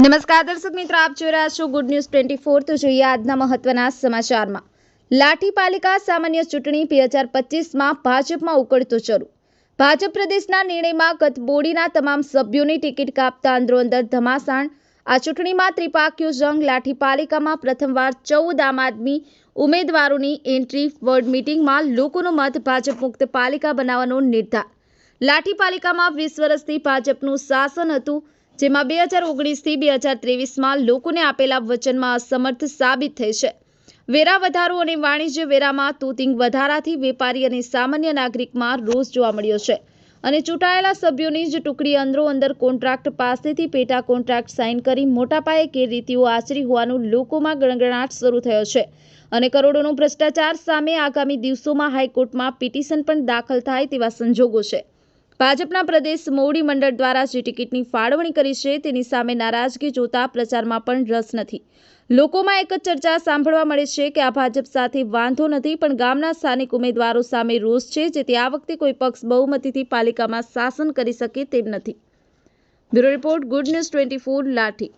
નમસ્કાર દર્શક મિત્રો, આપ જોઈ રહ્યા છો ગુડ ન્યૂઝ ટ્વેન્ટી ફોર તો જોઈએ આજના મહત્વના સમાચારમાં. લાઠી પાલિકા સામાન્ય ચૂંટણી બે હજાર પચીસમાં ભાજપમાં ઉકળતો ચરુ. ભાજપ પ્રદેશના નિર્ણયમાં ગત બોડીના તમામ સભ્યોની ટિકિટ કાપતા અંદરો અંદર ધમાસાણ. આ ચૂંટણીમાં ત્રિપાકીય જંગ લાઠી પાલિકામાં પ્રથમવાર ચૌદ આમ આદમી ઉમેદવારોની એન્ટ્રી વર્ડ મિટિંગમાં લોકોનો મત ભાજપ મુક્ત પાલિકા બનાવવાનો નિર્ધાર. લાઠી પાલિકામાં વીસ વર્ષથી ભાજપનું શાસન હતું. જેમાં બે હજાર ઓગણીસથી બે હજાર ત્રેવીસમાં લોકોને આપેલા વચનમાં અસમર્થ સાબિત થઈ છે. વેરા વધારો અને વાણિજ્ય વેરામાં તૂતિંગ વધારાથી વેપારી અને સામાન્ય નાગરિકમાં રોષ જોવા મળ્યો છે. અને ચૂંટાયેલા સભ્યોની જ ટુકડી અંદરો અંદર કોન્ટ્રાક્ટ પાસેથી પેટા કોન્ટ્રાક્ટ સાઇન કરી મોટા પાયે ગેરરીતિઓ આચરી હોવાનું લોકોમાં ગણગણાટ શરૂ થયો છે. અને કરોડોનો ભ્રષ્ટાચાર સામે આગામી દિવસોમાં હાઈકોર્ટમાં પિટિશન પણ દાખલ થાય તેવા સંજોગો છે. ભાજપના પ્રદેશ મોવડી મંડળ દ્વારા જે ટિકિટની ફાળવણી કરી છે, તેની સામે નારાજગી જોતા પ્રચારમાં પણ રસ નથી. લોકોમાં એક જ ચર્ચા સાંભળવા મળે છે કે આ ભાજપ સાથે વાંધો નથી, પણ ગામના સ્થાનિક ઉમેદવારો સામે રોષ છે, જેથી આ વખતે કોઈ પક્ષ બહુમતીથી પાલિકામાં શાસન કરી શકે તેમ નથી. Bureau report, good news twenty four, Lathi.